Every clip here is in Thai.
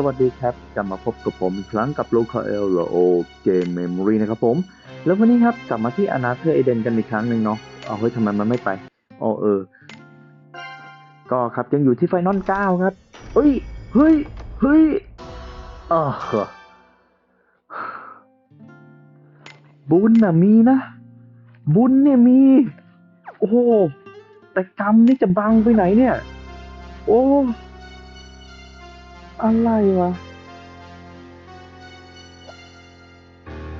สวัสดีครับ กลับมาพบกับผมอีกครั้งกับ Local L หรือ O Game Memory นะครับผม แล้ววันนี้ครับ กลับมาที่ a n a t h e r Eden กันอีกครั้งหนึ่งเนาะเอาเฮ้ยทำไมมันไม่ไปอ๋อเออ ก็ครับยังอยู่ที่ไฟนอล9ครับ เฮ้ย เฮ้ย เฮ้ยเออบุญน่ะมีนะ บุญเนี่ยมี โอ้แต่กรรมนี่จะบังไปไหนเนี่ย โอ้ อะไรวะ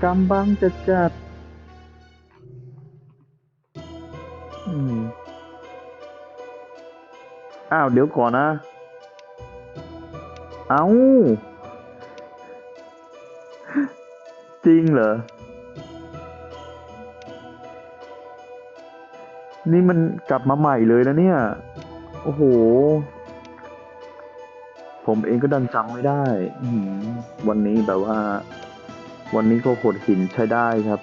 กำบังจะจัดอืมอ้าว เดี๋ยวก่อนนะ เอาจริงเหรอ นี่มันกลับมาใหม่เลยนะเนี่ย โอ้โห ผมเองก็ดันจำไม่ได้วันนี้แบบว่า วันนี้ก็ขดหินใช้ได้ครับ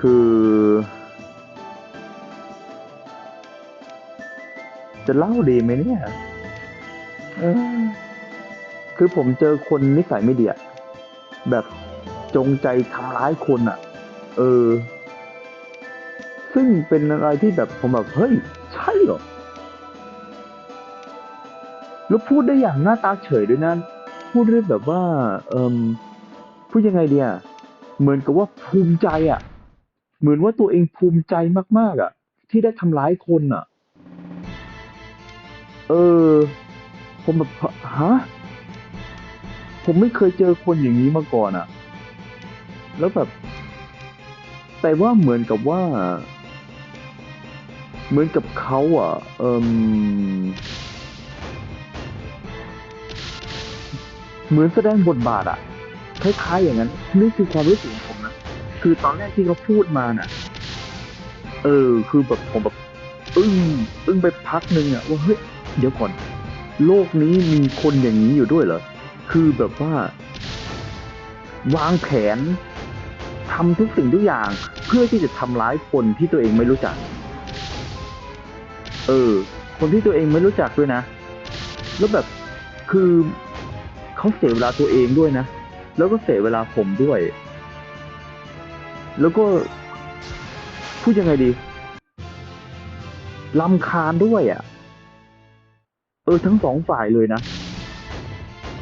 คือ จะเล่าดีไหมเนี่ยคือผมเจอคนนิสัยไม่ดีอะแบบจงใจทำร้ายคนอะเออ ซึ่งเป็นอะไรที่แบบผมแบบ เฮ้ย ใช่เหรอ แล้วพูดได้อย่างหน้าตาเฉยด้วยนะพูดได้แบบว่า เอ่มพูดยังไงเดียเหมือนกับว่าภูมิใจอะ่ะ เหมือนว่าตัวเองภูมิใจมากๆอะ่ะ ที่ได้ทำร้ายคนอะ เออ ผมแบบฮะผมไม่เคยเจอคนอย่างนี้มาก่อนอะ่ะ แล้วแบบ แต่ว่าเหมือนกับว่า เหมือนกับเขาอะ เอ่ม เหมือนแสดงบทบาทอะคล้ายๆอย่างนั้นนี่คือความรู้สึกของผมนะคือตอนแรกที่เขาพูดมาน่ะ เออ คือแบบผมแบบอึ้งอึ้งไปพักหนึ่งอะว่าเฮ้ยเดี๋ยวก่อน โลกนี้มีคนอย่างนี้อยู่ด้วยเหรอคือแบบว่า วางแผนทำทุกสิ่งทุกอย่าง เพื่อที่จะทำร้ายคนที่ตัวเองไม่รู้จัก เออ คนที่ตัวเองไม่รู้จักด้วยนะ แล้วแบบคือ เขาเสียเวลาตัวเองด้วยนะ แล้วก็เสียเวลาผมด้วย แล้วก็พูดยังไงดีลำคาญด้วยอะ่ะ เออทั้งสองฝ่ายเลยนะ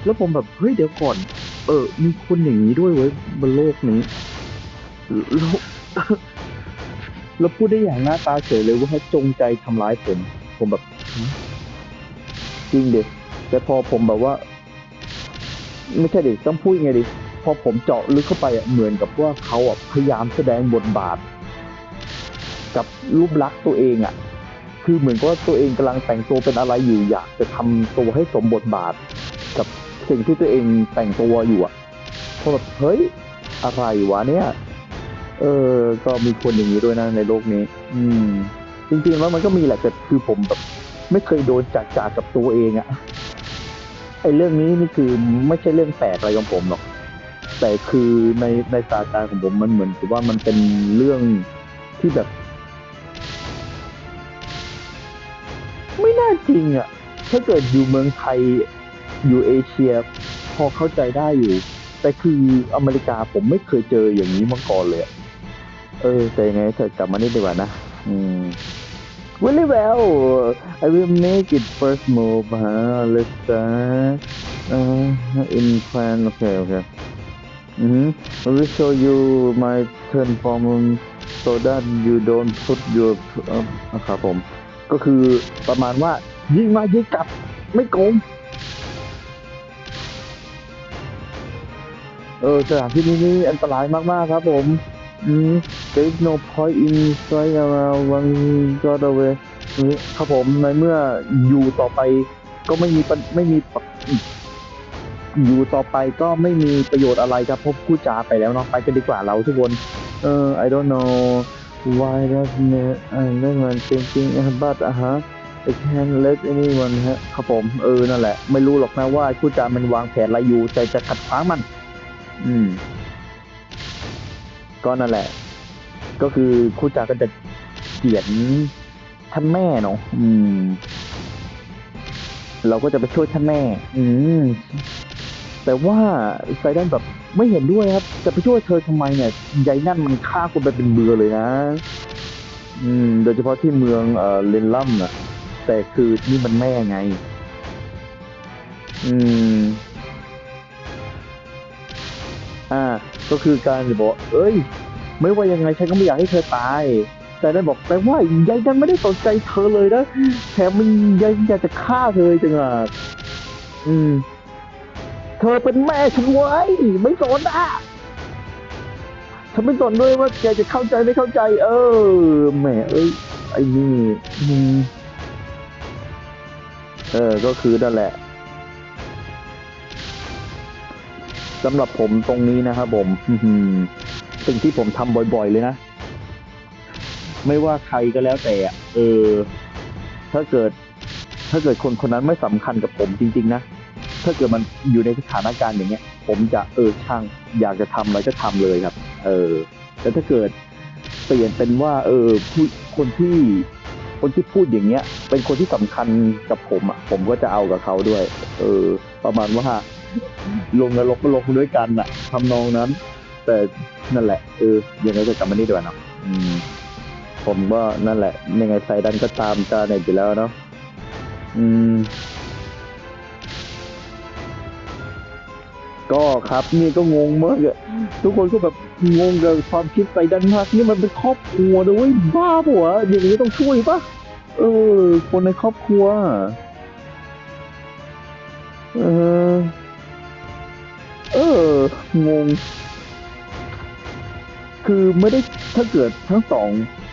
แล้วผมแบบเฮ้ยเดี๋ยวก่อน เออ มีคนอย่างนี้ด้วยเว้ยบนโลกนี้แล้วแล้วพูดได้อย่างหน้าตาเฉยเลยว่าจงใจทำร้ายผม ผมแบบจริงเด็กแต่พอผมแบบว่า ไม่ใช่ดิต้องพูดยังไงดิพอผมเจาะลึกเข้าไปอะเหมือนกับว่าเขาอะพยายามแสดงบทบาท กับรูปลักษณ์ตัวเองอะ คือเหมือนกับว่าตัวเองกำลังแต่งตัวเป็นอะไรอยู่อยากจะทำตัวให้สมบทบาท กับสิ่งที่ตัวเองแต่งตัวอยู่อะพอแบบเฮ้ยอะไรวะเนี่ย เออ ก็มีคนอย่างนี้ด้วยนะในโลกนี้ อืม จริงๆแล้วมันก็มีแหละแต่คือผมแบบ ไม่เคยโดนจัดจากกับตัวเองอะ ไอ้เรื่องนี้นี่คือไม่ใช่เรื่องแปลกอะไรของผมหรอก แต่คือในในสายตาของผมมันเหมือนกับว่ามันเป็นเรื่องที่แบบ ไม่น่าจริงอะถ้าเกิดอยู่เมืองไทยอยู่เอเชีย พอเข้าใจได้อยู่ แต่คืออเมริกาผมไม่เคยเจออย่างนี้มาก่อนเลยอเออ แต่ยังไงเถอะกลับมานี่ดีกว่านะ อืม Really well. I will make it first move. Huh? Let's start. Uh, in plan. Okay, okay. Mm-hmm. I will show you my turn form so that you don't put your เอ่อครับผม ก็คือประมาณว่า ยิงมายิงกลับ ไม่โกงเออสถานที่นี้นี่อันตรายมาก ๆ ครับผม อืม there is no point in trying around one got away นี่ครับผมในเมื่ออยู่ต่อไปก็ไม่มีไม่มีอยู่ต่อไปก็ไม่มีประโยชน์อะไรครับพราะพูดจาไปแล้วเนาะไปกันดีกว่าเราทุกคนเออ I don't know why that I don't want thinking but อะฮะ I can't let anyone ฮะครับผมเออนั่นแหละ ไม่รู้หรอกนะว่าพูดจามันวางแผนอะไรอยู่ใจจะขัดขวางมัน อืม ก็นั่นแหละ ก็คือครูจาก็จะเขียนท่านแม่เนาะอืม เราก็จะไปช่วยท่านแม่ อืม แต่ว่าไซดันแบบไม่เห็นด้วยครับ จะไปช่วยเธอทำไมเนี่ยยายนั่นมันฆ่าคนไปเป็นเบือเลยนะ อืม โดยเฉพาะที่เมืองเอ่อเลนลัมนะแต่คือนี่มันแม่ไง อืม อ่า ก็คือการจะบอก เอ้ย ไม่ว่ายังไงฉันก็ไม่อยากให้เธอตาย แต่ได้บอกแต่ว่ายายนั้นไม่ได้สนใจเธอเลยนะ แถมมันยังอยากจะฆ่าเธอจังอะอืม เธอเป็นแม่ฉันไว้ไม่สนอะฉันไม่สนด้วยว่าแกจะเข้าใจไม่เข้าใจ เออ แหมเอ้ย ไอ้นี่อืมเออ ก็คือนั่นแหละ สำหรับผมตรงนี้นะครับผมอืสิ่งที่ผมทำบ่อยๆเลยนะ ไม่ว่าใครก็แล้วแต่อะเออ ถ้าเกิด ถ้าเกิดคนคนนั้นไม่สำคัญกับผมจริง ๆ นะถ้าเกิดมันอยู่ในสถานการณ์อย่างเงี้ย ผมจะเออช่างอยากจะทำอะไรก็ทำเลยครับ เออแต่ถ้าเกิดเปลี่ยนเป็นว่า เออผู้คนที่คนที่พูดอย่างเงี้ย เป็นคนที่สำคัญกับผมอะผมก็จะเอากับเขาด้วย เออ ประมาณว่า ลงนรกก็ลงด้วยกันอะทำนองนั้น แต่นั่นแหละเออยังไงก็กลับมานี่ดีกว่าเนาะอืม ผมว่านั่นแหละ ยังไงไซดันก็ตามจาเน็ตอยู่แล้วเนาะอืม ก็ครับนี่ก็งงมากอะทุกคนก็แบบงงกับความคิดไซดันมากนี่มันเป็นครอบครัวนะเว้ยบ้าปะวะอย่างนี้ต้องช่วยปะเออ คนในครอบครัว เออ เอองง คือไม่ได้ถ้าเกิดทั้งสอง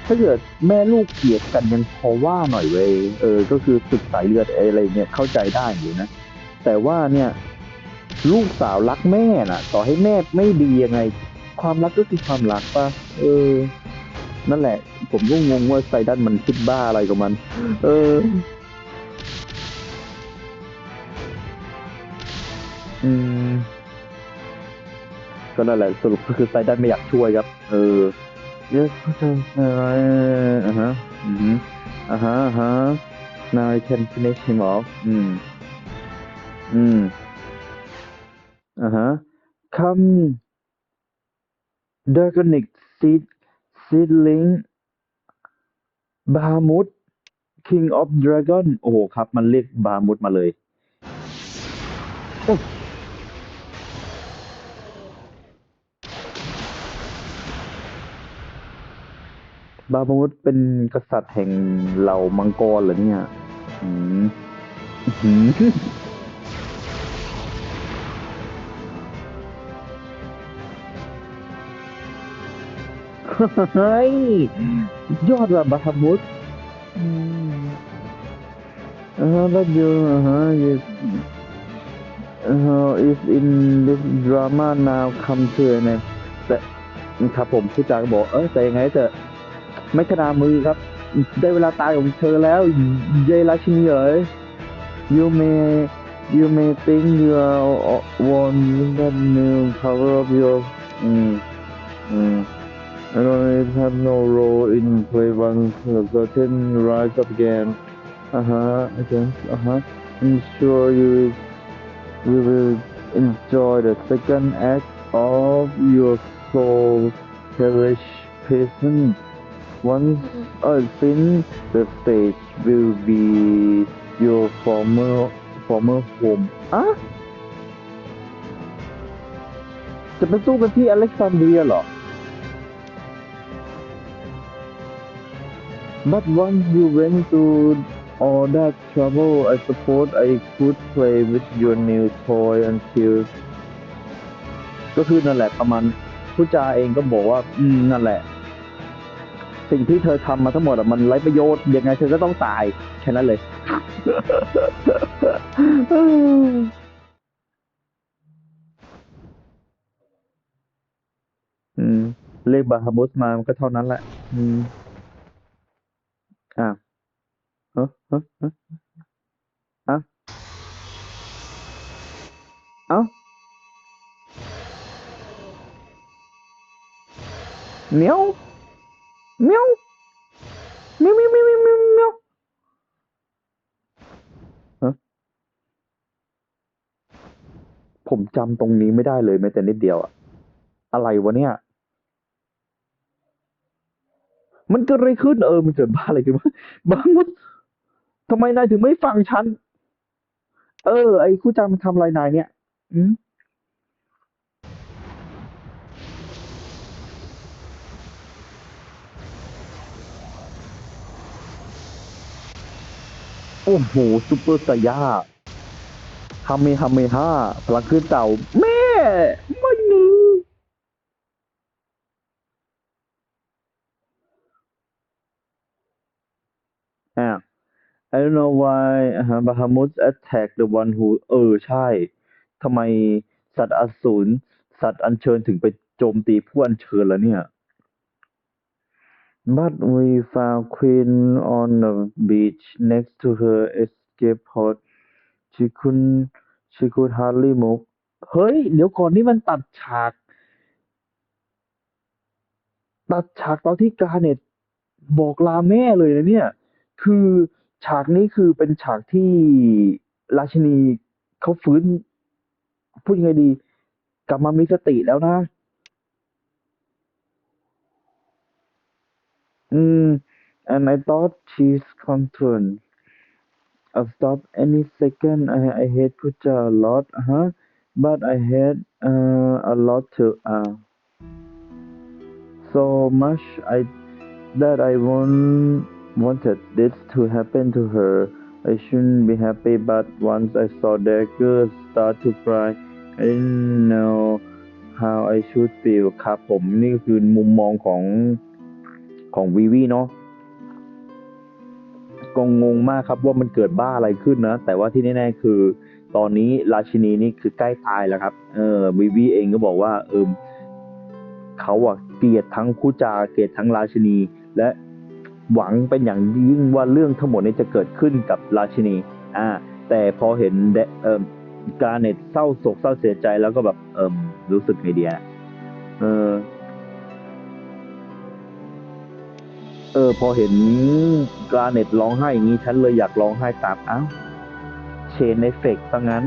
ถ้าเกิดแม่ลูกเกลียดกันยังพอว่าหน่อยเว้ยเออ ก็คือศึกสายเลือดอะไรเนี่ยเข้าใจได้อยู่นะ แต่ว่าเนี่ย ลูกสาวรักแม่น่ะ ต่อให้แม่ไม่ดียังไง ความรักก็คือความรักป่ะเออ นั่นแหละ ผมก็งงว่าไซดันมันคิดบ้าอะไรกับมัน เออ อืม ก็นั่นแหละสรุปก็คือไซดันไม่อยากช่วยครับ เออเยอะเข้าใจอะไรอ่าฮะอืมอ่าฮะอ่าฮะ now I can finish him off อืม อืมอ่าฮะ come dragonic seed seedling Bahamut king of dragon โอ้โหครับ มันเรียกบามุดมาเลย บาบามุดเป็นกษัตริย์แห่งเหล่ามังกรเหรอเนี่ยอืมอื้อหือเฮ้ย ยอดว่ะบาบามุดอืมอ่าแล้วเยอะฮะ yes uh, is in this drama now come to an end แต่ครับผมผู้จากบอก เออแต่ยังไงเถอะ ไม่ขนามือครับ ได้เวลาตายของเธอแล้ว เยราชินีเอ๋ย you may you may think you are one that new power of your อืมอืม I don't have no role in play once the curtain rise up again uh-huh again uh-huh I'm sure you we will enjoy the second act of your soul hellish peasant Once I think the stage will be your former former home อะจะไปสู้กันที่อเล็กซานเดรียเหรอ But once you went through all that trouble I suppose I could play with your new toy until ก็คือนั่นแหละประมาณผู้จาเองก็บอกว่า อืม นั่นแหละ สิ่งที่เธอทำมาทั้งหมดอะมันไร้ประโยชน์ยังไงเธอก็ต้องตายแค่นั้นเลย อืมเลขบาฮามุสมามันก็เท่านั้นแหละ อืมอะเฮ้เฮ้เฮ้อะเอ้าเหมียว เมียวเมียวเมียวเมียวเมียวเมีวฮะผมจำตรงนี้ไม่ได้เลยแม้แต่นิดเดียวอะอะไรวะเนี่ย มันเกิดอะไรขึ้นเออมันเกิดบ้าอะไรขึ้นบ้างมันทำไมนายถึงไม่ฟังฉัน เออ ไอ้คู่จามันทำไรนายเนี่ย อืม อ้โหซุปเปอร์ไซย่าฮาเมฮาเมฮ่าพลังขึ้นเต่า แม่ไม่หนีอ่า I don't know why Bahamut attack the one who เออ ใช่ ทำไมสัตว์อสูรสัตว์อัญเชิญถึงไปโจมตีผู้อัญเชิญแล้วเนี่ย But we found Queen on the beach next to her escape pod. She couldn't, she could hardly move. เฮ้ย เดี๋ยวก่อนนี่มันตัดฉาก ตัดฉากตอนที่กาเน็ตบอกลาแม่เลยนะเนี่ย คือฉากนี้คือเป็นฉากที่ราชินีเขาฟื้น พูดยังไงดี กลับมามีสติแล้วนะ อืม and I thought she's concerned I'll stop any second I I hate Kucha a lot huh but I hate uh, a lot too uh, so much I that I won't wanted this to happen to her I shouldn't be happy but once I saw Dagger start to cry I didn't know how I should feel ครับผมนี่ก็คือมุมมองของ ของวีวีเนาะก็งงมากครับว่ามันเกิดบ้าอะไรขึ้นนะ แต่ว่าที่แน่ๆคือ ตอนนี้ราชินีนี่คือใกล้ตายแล้วครับ เออวีวีเองก็บอกว่า เออเขาอะเกลียดทั้งคู่จาเกลียดทั้งราชินี และหวังเป็นอย่างยิ่งว่าเรื่องทั้งหมดนี้จะเกิดขึ้นกับราชินี อ่า แต่พอเห็นเออการเน็ตเศร้าโศกเศร้าเสียใจแล้วก็แบบเออรู้สึกไงเดียเออ เออ พอเห็นกราเน็ตร้องไห้อย่างนี้ฉันเลยอยากร้องไห้ตามอ้าวเชนเอฟเฟกต์ซะงั้น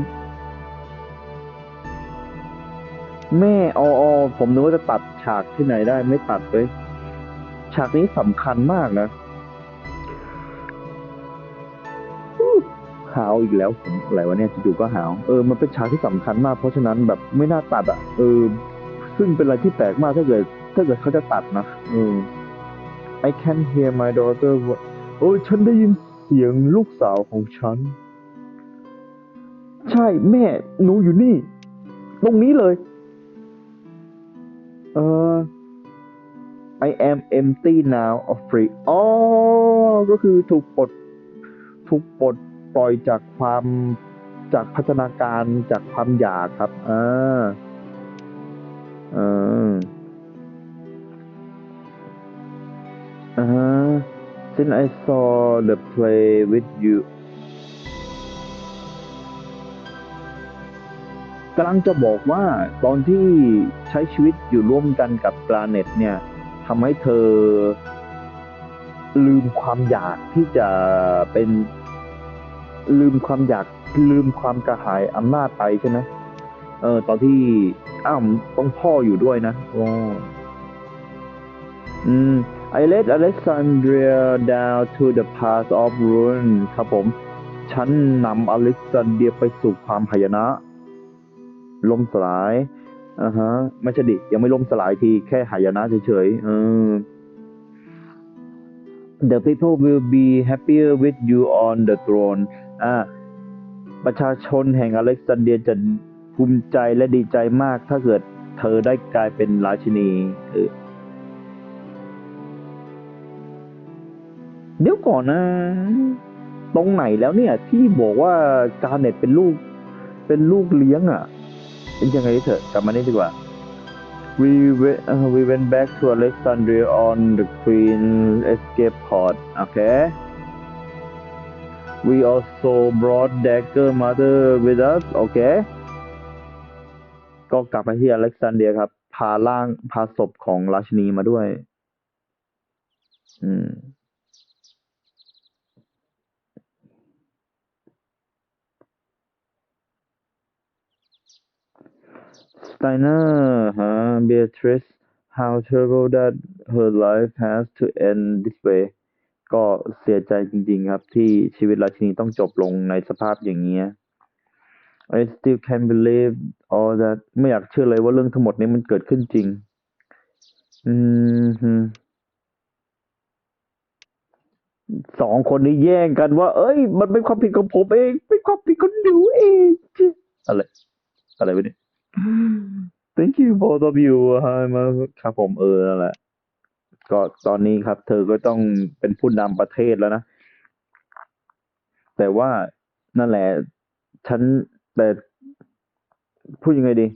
แม่อออผมนึกว่าจะตัดฉากที่ไหนได้ไม่ตัดเลยฉากนี้สำคัญมากนะหาวอีกแล้วผมอะไรวะเนี่ยจู่ๆก็หาวเออมันเป็นฉากที่สำคัญมากเพราะฉะนั้นแบบไม่น่าตัดอะเออซึ่งเป็นอะไรที่แปลกมากถ้าเกิด ถ้าเกิดเขาจะตัดนะเออ I can hear my daughter โอ้ยฉันได้ยินเสียงลูกสาวของฉัน ใช่แม่หนูอยู่นี่ ตรงนี้เลย เออ I am empty now of free อ๋อ ก็คือถูกปลด ถูกปลดปล่อยจากความจากพัฒนาการจากความอยากครับ อ่าอ่า Uh-huh. Since I saw the play with you กำลังจะบอกว่าตอนที่ใช้ชีวิตอยู่ร่วมกันกับปลาเน็ตเนี่ยทำให้เธอ ลืมความอยากที่จะเป็นลืมความอยากลืมความกระหายอำนาจไปใช่ไหมเออ ตอนที่อ้าวต้องพ่ออยู่ด้วยนะอ๋ออืม I led Alexandria down to the path of ruin ครับผม ฉันนำอเล็กซานเดียไปสู่ความหายนะ ล่มสลาย อ่าฮะ ไม่ใช่ดิ ยังไม่ล่มสลายที แค่หายนะเฉยๆเออ The people will be happier with you on the throne อ่า ประชาชนแห่งอเล็กซานเดียจะภูมิใจและดีใจมากถ้าเกิดเธอได้กลายเป็นราชินีเออ เดี๋ยวก่อนนะ ตรงไหนแล้วเนี่ย ที่บอกว่าการเน็ตเป็นลูก เป็นลูกเลี้ยงอะเป็นยังไงเถอะกลับมานี่ดีกว่า we went uh, we went back to Alexandria on the Queen escape pod okay we also brought Dagger Mother with us okay ก็กลับไปที่อเล็กซานเดียครับ พาร่างพาศพของราชินีมาด้วย อืม Steiner ฮะ Beatrice how terrible that her life has to end this way ก็เสียใจจริงๆครับ ที่ชีวิตราชินีต้องจบลงในสภาพอย่างเงี้ย I still can't believe all that ไม่อยากเชื่อเลยว่าเรื่องทั้งหมดนี้มันเกิดขึ้นจริง อืมฮึสองคนนี้แย่งกันว่า เอ้ย มันเป็นความผิดของผมเอง เป็นความผิดของหนูเอง อะไร อะไรวะเนี่ย Thank you both of you ฮะมาครับผมเออนั่นแหละ ก็ตอนนี้ครับ เธอก็ต้องเป็นผู้นำประเทศแล้วนะ แต่ว่านั่นแหละ ฉันแต่พูดยังไงดี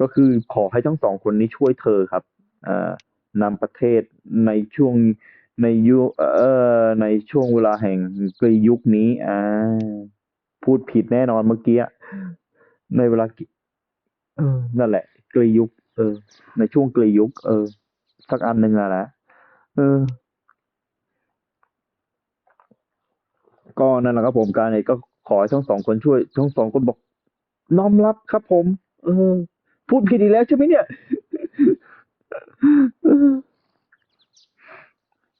ก็คือขอให้ทั้งสองคนนี้ช่วยเธอครับอ่านำประเทศในช่วงในยุเอ่อในช่วงเวลาแห่งกยุคนี้ อ่า พูดผิดแน่นอนเมื่อกี้ ในเวลากิเออ นั่นแหละกลยุค เออ ในช่วงกลยุค เออ สักอันหนึ่งอะนะเออ ก็นั่นแหละครับผมการเนี่ยก็ขอให้ทั้งสองคนช่วย ทั้งสองคนบอกน้อมรับครับผม เออ พูดผิดอีกแล้วใช่ไหมเนี่ยเออ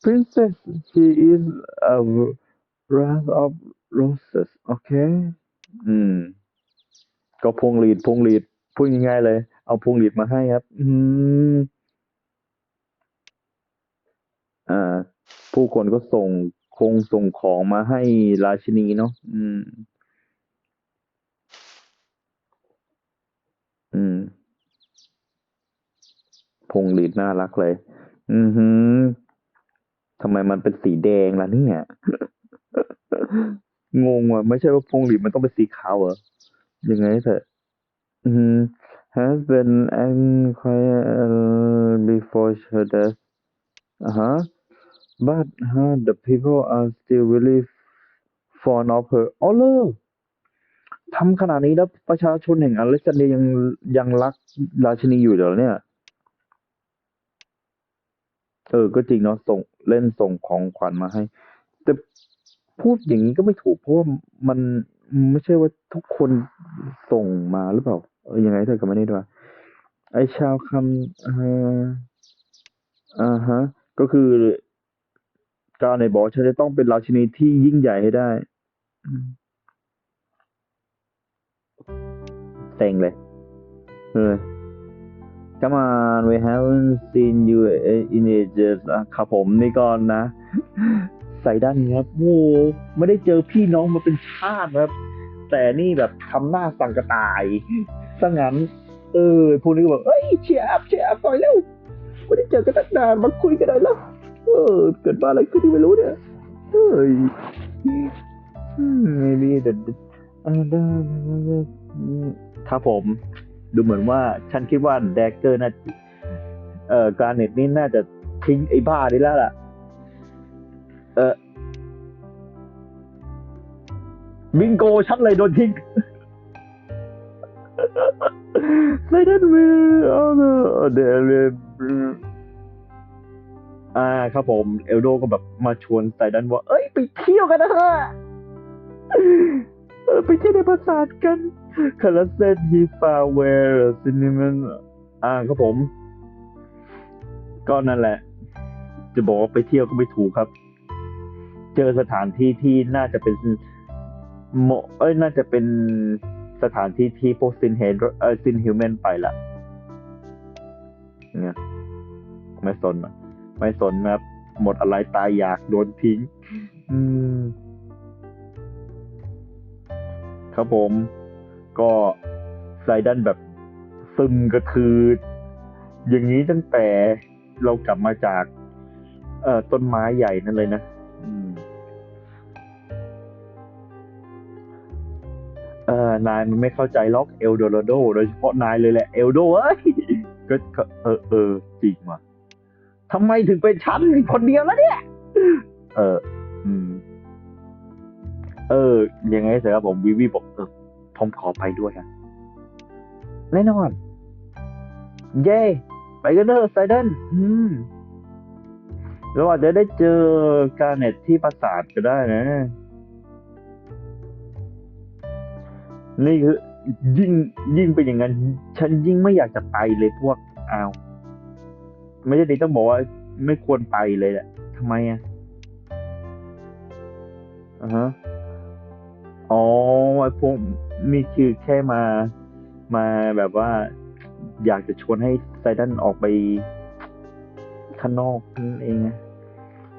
Princess she is a wreath of roses โอเคอืม ก็พวงหลีดพวงหลีดพูดง่ายๆเลย เอาพวงหลีดมาให้ครับ อืมอ่า ผู้คนก็ส่งคงส่งของมาให้ราชินีเนาะอืม อืมพวงหลีดน่ารักเลย อือหือทำไมมันเป็นสีแดงล่ะเนี่ย งงว่ะ ไม่ใช่ว่าพวงหลีดมันต้องเป็นสีขาวเหรอ ยังไงเถอะ has been inquired before her death อ่าฮะ but huh, the people are still really fond of her อ๋อเลยทำขนาดนี้แล้วประชาชนแห่งอเล็กซานเดรียยังยังรักราชินีอยู่เหรอเนี่ย เออ ก็จริงเนาะส่งเล่นส่งของขวัญมาให้ แต่พูดอย่างนี้ก็ไม่ถูกเพราะว่ามัน ไม่ใช่ว่าทุกคนส่งมาหรือเปล่า เออยังไงเธอก็ไม่ได้ด้วยไอชาวคำเอ่ออ่าฮะ ก็คือ การในบอกฉันจะต้องเป็นราชินีที่ยิ่งใหญ่ให้ได้อืมเซ็งเลยเออ Come on we haven't seen you in ages อะครับผมนี่ก่อนนะ ใส่ด้านนี้ครับโอ้ไม่ได้เจอพี่น้องมาเป็นชาติครับ แต่นี่แบบทำหน้าสั่งกระต่ายซะงั้น เออพวกนี้ก็บอกเอ้ยเชียร์อัพเชียร์อัพหน่อยเร็วไม่ได้เจอกันตั้งนานมาคุยกันหน่อยแล้วเออ เกิดมาอะไรขึ้นที่ไม่รู้เนี่ยเฮ้ย maybe the อ่าได้ครับผม ดูเหมือนว่าฉันคิดว่าแดกเกอร์น่าเอ่อการเน็ตนี่น่าจะทิ้งไอ้บ้านี่แล้วล่ะ เออบิงโกชัดเลยโดนทิ้งไซเดนวิลเดลอ่าครับผมเอลโดก็แบบมาชวนไซดันว่า เอ้ย ไปเที่ยวกันนะฮะไปเที่ยวในปราสาทกันคาราเซนฮีฟาเวอร์ซินิมันอ่าครับผม ก็นั่นแหละ จะบอกว่าไปเที่ยวก็ไม่ถูกครับ เจอสถานที่ที่น่าจะเป็นโมเอ้ยน่าจะเป็นสถานที่ที่พวกซินเฮดเออซินฮิวแมนไปละเนี่ยไม่สนอะไม่สนนะครับหมดอะไรตายอยากโดนทิ้ง อืม ครับผม ก็ไซดันแบบซึมก็คือ อย่างนี้ตั้งแต่เรากลับมาจาก เอ่อต้นไม้ใหญ่นั่นเลยนะ เออนายมันไม่เข้าใจล็อกเอลโดโรโดโดยเฉพาะนายเลยแหละเอลโดเอ้ยก็เออเออจริงว่ะทำไมถึงเป็นฉันคนเดียวแล้วเนี่ย เออ อืม เออ ยังไงเสร็จครับผมวิวีบอกเออผมขอไปด้วยนะแน่นอน เย้ไปกันเถอะไซเดนอืมเราอาจจะได้เจอการเน็ตที่ปราสาทก็ได้นะ นี่คือยิ่งยิ่งเป็นอย่างนั้น ฉันยิ่งไม่อยากจะไปเลยพวกอ้าวไม่ใช่ดิต้องบอกว่า ไม่ควรไปเลยแหละทำไมอะอ่าฮะอ๋อไอ้พวกนี่คือแค่มามาแบบว่า อยากจะชวนให้ไซดันออกไปข้างนอกนั่นเอง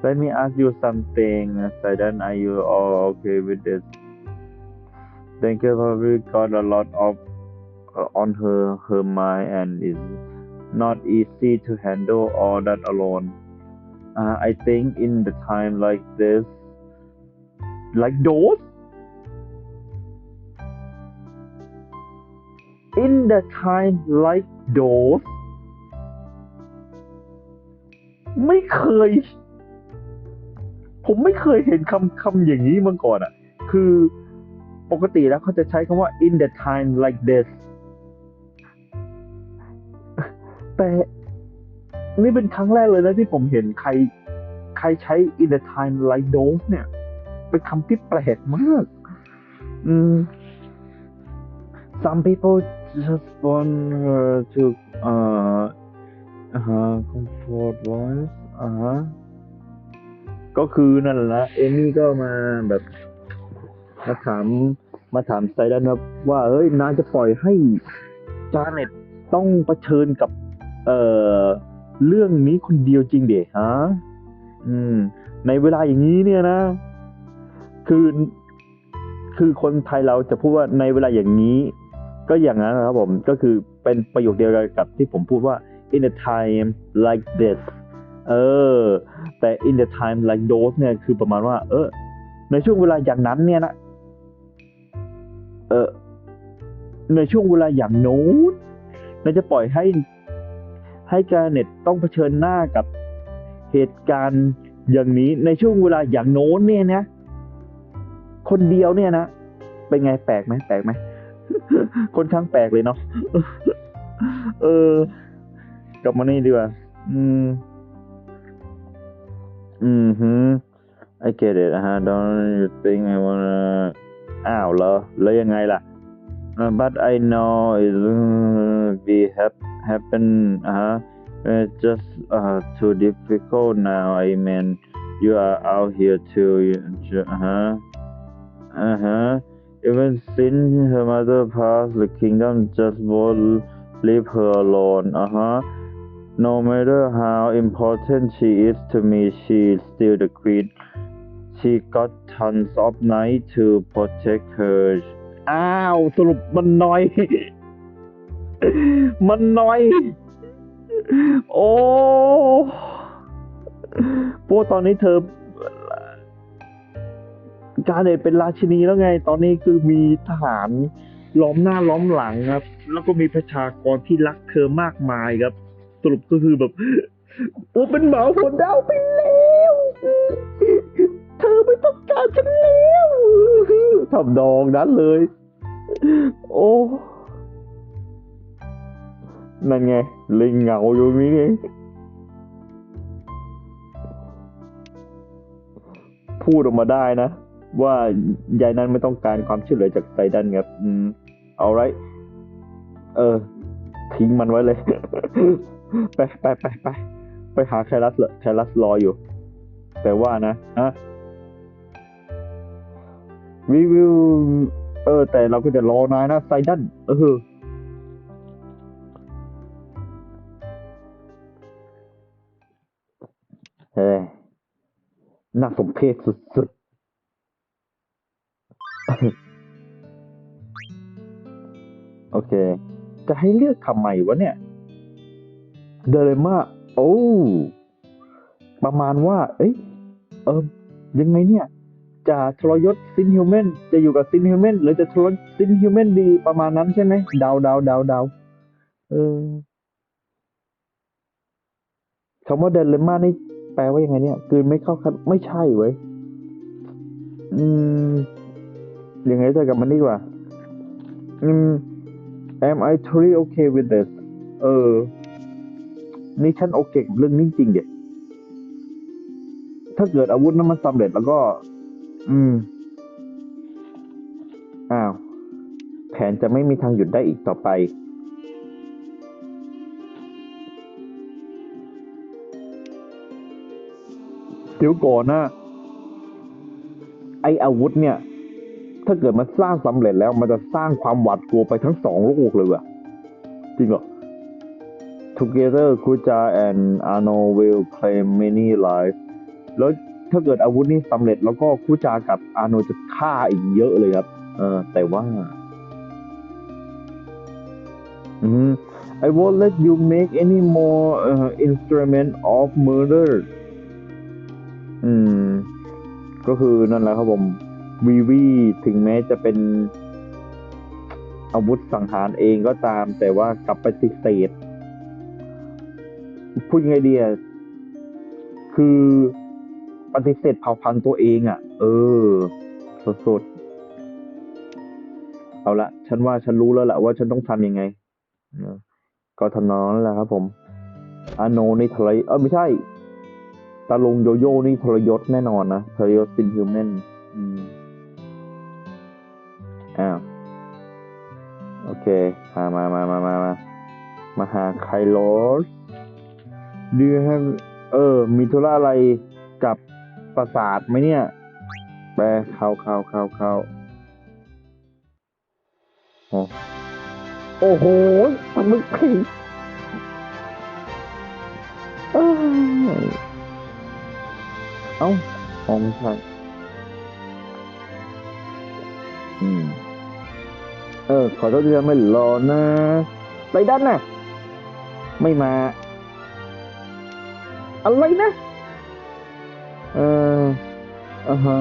Let me ask you something, Saidan. Are you all okay with this? Thank you probably got a lot of uh, on her her mind and it's not easy to handle all that alone. Uh, I think in the time like this, like those, in the time like those, ไม่เคย ผมไม่เคยเห็นคำคำอย่างนี้มาก่อนอะ่ะ คือ ปกติแล้วเขาจะใช้คำว่า in the time like this แต่นี่เป็นครั้งแรกเลยนะที่ผมเห็นใคร ใครใช้ in the time like those เนี่ย เป็นคำที่แปลกมาก อืม some people just want her to uh uh comfort voice อ่าก็คือนั่นแหละเอมี่ก็มาแบบ มาถามมาถามไซดันว่าว่าเฮ้ยนายจะปล่อยให้จาเน็ตต้องเผชิญกับ เอ่อเรื่องนี้คนเดียวจริงเดฮะอืม ในเวลาอย่างนี้เนี่ยนะ คือคือคนไทยเราจะพูดว่าในเวลาอย่างนี้ ก็อย่างนั้นนะครับผมก็คือเป็นประโยคเดียวกันกับที่ผมพูดว่า in a time like this เออ แต่ in the time like those เนี่ยคือประมาณว่า เออ ในช่วงเวลาอย่างนั้นเนี่ยนะ เออในช่วงเวลาอย่างโน้นเราจะปล่อยให้ให้การเน็ตต้องเผชิญหน้ากับเหตุการณ์อย่างนี้ในช่วงเวลาอย่างโน้นเนี่ยนะ คนเดียวเนี่ยนะ เป็นไงแปลกไหมแปลกไหมคนข้างแปลกเลยเนาะเออ กลับมานี่ดีกว่าอืม อืมฮึ I get it ฮะ Don't you think I wanna อ้าวเหรอ แล้วยังไงล่ะ Uh, but I know it's uh, be hap- happen uh, uh, just uh, too difficult now. I mean, you are out here too. Uh huh. Uh huh. Even since her mother passed, the kingdom just won't leave her alone. Uh huh. No matter how important she is to me, she's still the queen. She got tons of night to protect her. อ้าว สรุปมันน้อย มันน้อย โอ้พวกตอนนี้เธอ การเดเป็นราชินีแล้วไง ตอนนี้คือมีทหารล้อมหน้าล้อมหลังครับ แล้วก็มีประชากรที่รักเธอมากมายครับ สรุปก็คือแบบ โอ้เป็นหมาหัวดาวไปแล้ว เธอไม่ต้องการฉันแล้วทำนองนั้นเลย โอ้นั่นไง ลิงเหงาอยู่นี่เองพูดออกมาได้นะ ว่ายายนั้นไม่ต้องการความช่วยเหลือจากไซดันครับอืมเอาไรเออ ทิ้งมันไว้เลย ไปไปไปไปไปหาแครัสเลยแครัสรออยู่ แต่ว่านะฮะ รีวิว เออ แต่เราก็จะรอนายนะไซดันเออเฮ้ยน่าสมเพชสุดๆ โอเค จะให้เลือกทำไมวะเนี่ย เดเลม่า โอ้ ประมาณว่า เอ้ย เออยังไงเนี่ย จะทรยศซินฮิวแมนจะอยู่กับซินฮิวแมนหรือจะทรยศซินฮิวแมนดีประมาณนั้นใช่ไหมเดาเดาเดาเดาเออคำว่าเดลเลม่านี่แปลว่ายังไงเนี่ยกลืนไม่เข้าคันไม่ใช่เว้ยอืมยังไงเธอกับมันดีกว่าอืม am I truly okay with this เออ นี่ฉันโอเคกับเรื่องนี้จริงเด็ดถ้าเกิดอาวุธนั้นมันสำเร็จแล้วก็ อืม อ้าว แผนจะไม่มีทางหยุดได้อีกต่อไป เดี๋ยวก่อนนะ ไออาวุธเนี่ย ถ้าเกิดมันสร้างสำเร็จแล้ว มันจะสร้างความหวาดกลัวไปทั้งสองโลกเลยว่ะจริงเหรอ Together Kuja and Arno will claim many lives แล้ว ถ้าเกิดอาวุธนี้สำเร็จแล้วก็คู่จากับอาโนจะฆ่าอีกเยอะเลยครับ เออแต่ว่า อืม I won't let you make any more uh, instrument of murder อืม ก็คือนั่นแหละครับผมวีวีถึงแม้จะเป็นอาวุธสังหารเองก็ตาม แต่ว่ากลับปฏิเสธพูดยังไงดีอะคือ ปฏิเสธเผ่าพันธุ์ตัวเองอะ่ะ เออสดๆเอาละฉันว่าฉันรู้แล้วแหละว่าฉันต้องทำยังไงเออก็ทำนองนั้นแหละครับผมอาโนนี่ทรยเออไม่ใช่ตาลงโยโย่นี่ทรยศแน่นอนนะทรยศซินฮิวแมนอืมอ้าวโอเคมามามามามามามาหาไคโลสดูให้เออ มีธุระอะไรกับ ปราสาทไหมเนี่ย ไปเข้าเข้าเข้าเข้าโอ้โอ้โหปลาหมึกไข่เอ้าอ๋อไม่ใช่อืม เออ ขอโทษที่ทำไม่รอนะ ไปด้านน่ะ ไม่มา อะไรนะ เอออ่าฮะ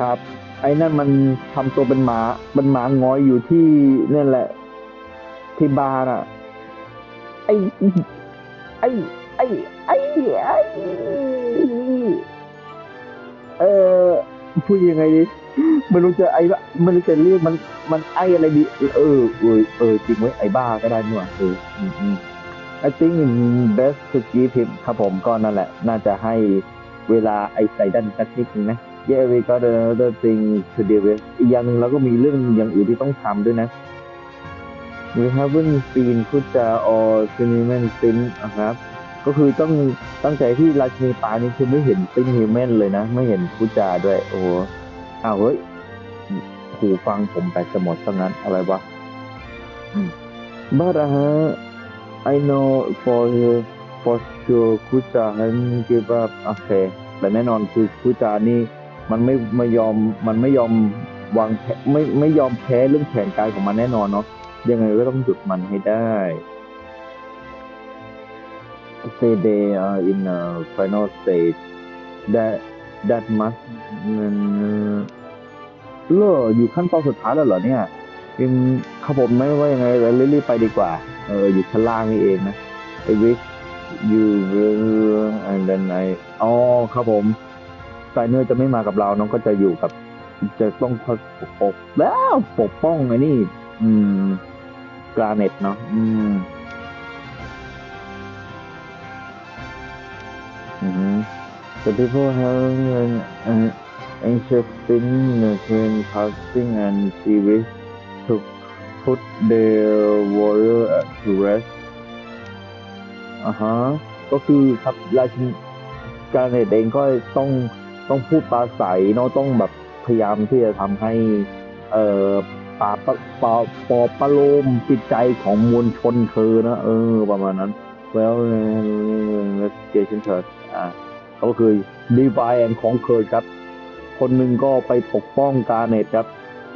ครับ ไอ้นั่นมันทำตัวเป็นหมาเป็นหมางอยอยู่ที่นั่นแหละ ที่บาร์น่ะ ไอ้ ไอ้ ไอ้ ไอ้ ไอ้ เออพูดยังไงดีไม่รู้จะไอ้ละไม่รู้จะเรียกมัน มันไอ้อะไรดี เออ เออ เออ จริงไว้ยไอ้บ้าก็ได้นี่หว่าเอออืมอืม I think best to give him ครับผมก็นั่นแหละ น่าจะให้ เวลาไอ้ไซดันสักนิดนึงนะ Yeah we got another thing to deal with อีกอย่างหนึ่งเราก็มีเรื่องอย่างอื่นที่ต้องทำด้วยนะ We haven't seen Kuja or Cinnamon sin นะครับ ก็คือต้องตั้งแต่ที่ราชินีตานี่คือไม่เห็นติ้งฮิวแมนเลยนะ ไม่เห็นพูจาด้วย โอ้โหอ้าวเฮ้ยหูฟังผมแบตจะหมดซะงั้นอะไรวะ But uh, I know for for sure คูจา hasn't give up โอเคแต่แน่นอนคือคูจานี่มันไม่ไม่ยอมมันไม่ยอมวางแไม่ไม่ยอมแพ้เรื่องแผนการของมันแน่นอนเนาะยังไงก็ต้องหยุดมันให้ได้ say they are in a final stage that that must เลออยู่ขั้นตอนสุดท้ายแล้วเหรอเนี่ยเป็นครับผมไม่ว่ายังไงเรารีบไปดีกว่า เอออยู่ชั้นล่างนี่เองนะ I wish อยู่เรื่องอันดันไนอ๋อครับผมไซเนอร์จะไม่มากับเราน้องก็จะอยู่กับ จะต้องปกแล้วปกป้องไอ้นี่ อืมกราเน็ตเนาะอืมอืม The people having an, an anxious spin between passing and she wish to put their warrior to rest อ่าฮะก็คือครับราชินการเนตเองก็ต้องต้องพูดปาศัยเนาะต้องแบบพยายามที่จะทำให้ เอ่อปาบปปปปอบประโลมจิตใจของมวลชนเธอนะเออ ประมาณนั้น well investigation c h u r อ่าก็คือ divide and conquer ครับ คนหนึ่งก็ไปปกป้องการเนตครับ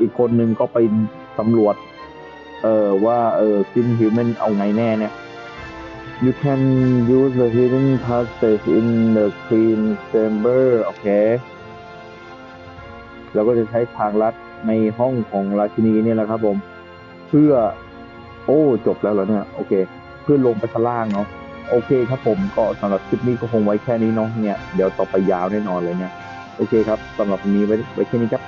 อีกคนหนึ่งก็ไปสำรวจ เออว่าเออซินฮิวแมนเอาไงแน่เนี่ย you can use the hidden passage in the queen chamber โอเคเราก็จะใช้ทางลัดในห้องของราชินีเนี่ยแหละครับผม เพื่อ โอ้ จบแล้วเหรอเนี่ย โอเค เพื่อลงไปข้างล่างเนาะ โอเคครับผมก็สำหรับคลิปนี้ก็คงไว้แค่นี้เนาะเนี่ย เดี๋ยวต่อไปยาวแน่นอนเลยเนี่ย โอเคครับสำหรับวันนี้ไว้ไว้แค่นี้ครับ